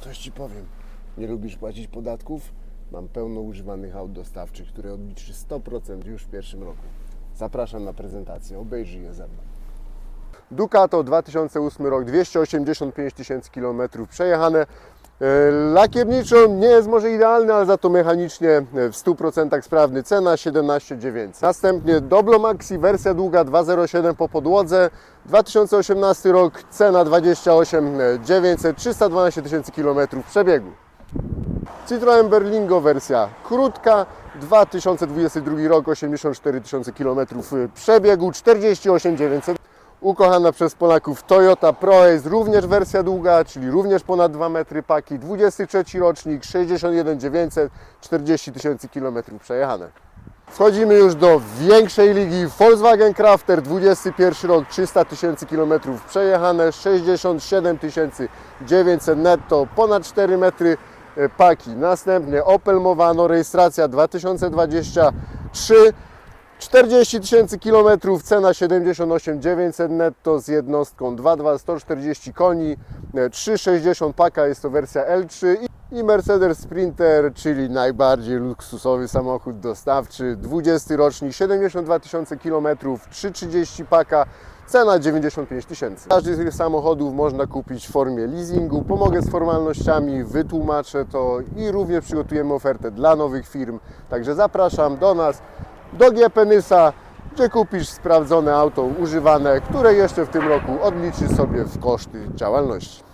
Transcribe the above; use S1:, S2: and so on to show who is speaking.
S1: Coś ci powiem. Nie lubisz płacić podatków? Mam pełno używanych aut dostawczych, które odliczy 100% już w pierwszym roku. Zapraszam na prezentację. Obejrzyj je ze mną. Ducato 2008 rok, 285 tysięcy kilometrów przejechane. E, Lakierniczo nie jest może idealny, ale za to mechanicznie e, w 100% sprawny. Cena 17 900. Następnie Doblo Maxi, wersja długa 207 po podłodze. 2018 rok, cena 28 900, 312 tysięcy kilometrów przebiegu. Citroen Berlingo wersja krótka, 2022 rok, 84 tysiące kilometrów y, przebiegu, 48 900. Ukochana przez Polaków Toyota ProAce, również wersja długa, czyli również ponad 2 metry paki, 23 rocznik, 61 900, 40 tysięcy kilometrów przejechane. Wchodzimy już do większej ligi. Volkswagen Crafter, 21 rok, 300 tysięcy kilometrów przejechane, 67 900 netto, ponad 4 metry e, paki. Następnie Opel Movano, rejestracja 2023, 40 tysięcy kilometrów, cena 78 900 netto z jednostką 2.2, 140 koni, e, 360 paka, jest to wersja L3 i- i Mercedes Sprinter, czyli najbardziej luksusowy samochód dostawczy, 20 rocznik, 72 tysiące kilometrów, 330 paka, cena 95 tysięcy. Każdy z tych samochodów można kupić w formie leasingu, pomogę z formalnościami, wytłumaczę to i również przygotujemy ofertę dla nowych firm, także zapraszam do nas do GPNYSA, gdzie kupisz sprawdzone auto używane, które jeszcze w tym roku odliczy sobie w koszty działalności.